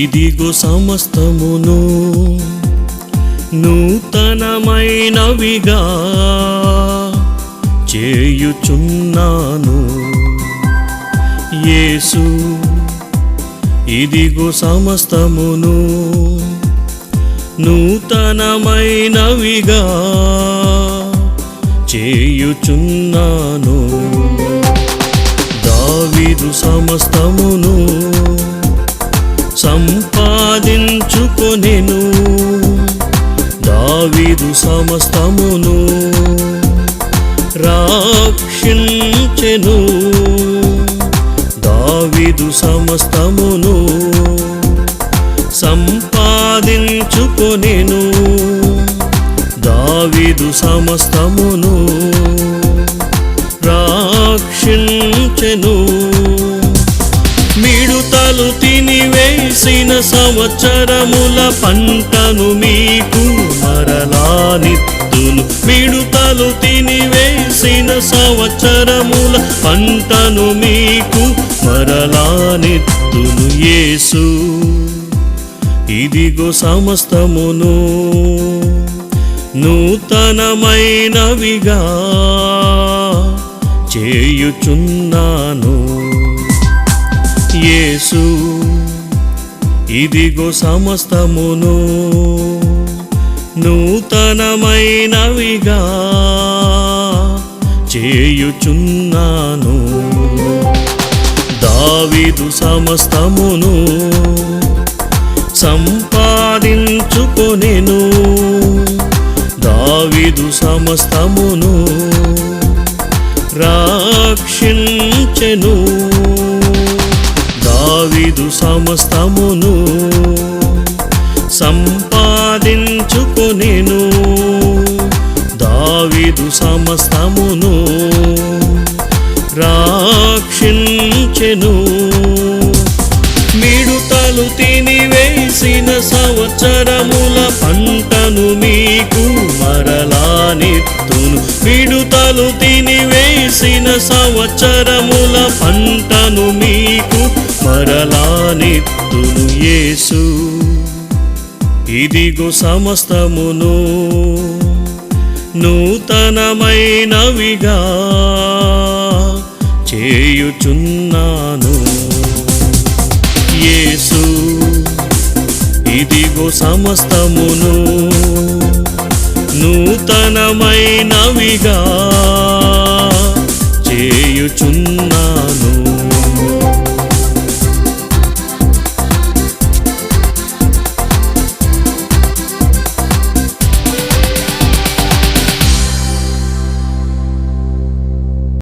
ఇదిగో సమస్తమును నూతనమైనవిగా చేయుచున్నాను. యేసు ఇదిగో సమస్తమును నూతనమైనవిగా చేయుచున్నాను. దావిదు సమస్తమును సంపాదించుకొనెను. దావీదు సమస్తమును రాక్షించెను. దావీదు సమస్తమును సంపాదించుకొనెను. దావీదు సమస్తమును రాక్షించెను. మిడుతలు తినివేసిన సంవత్సరముల పంటను మీకు మరలానిత్తును మిడుతలు తినివేసిన సంవత్సరముల పంటను మీకు మరలానిత్తును యేసు. ఇదిగో సమస్తమును నూతనమైనవిగా చేయుచున్నాను. యేసు. ఇదిగో సమస్తమును నూతనమైనవిగా చేయుచున్నాను. దావిదు సమస్తమును సంపాదించుకొనెను. దావిదు సమస్తమును రాక్షించెను. దావీదు సమస్తమును సంపాదించుకొనెను. దావీదు సమస్తమును రాక్షించెను. మిడుతలు తినివేసిన సంవత్సరముల పంటను మీకు మరలానిత్తును మిడుతలు తినివేసిన సంవత్సరముల పంటను మీకు మరలానిత్తును యేసు. ఇదిగో సమస్తమును నూతనమైనవిగా చేయుచున్నాను. యేసు ఇదిగో సమస్తమును నూతనమైనవిగా చేయుచున్నాను.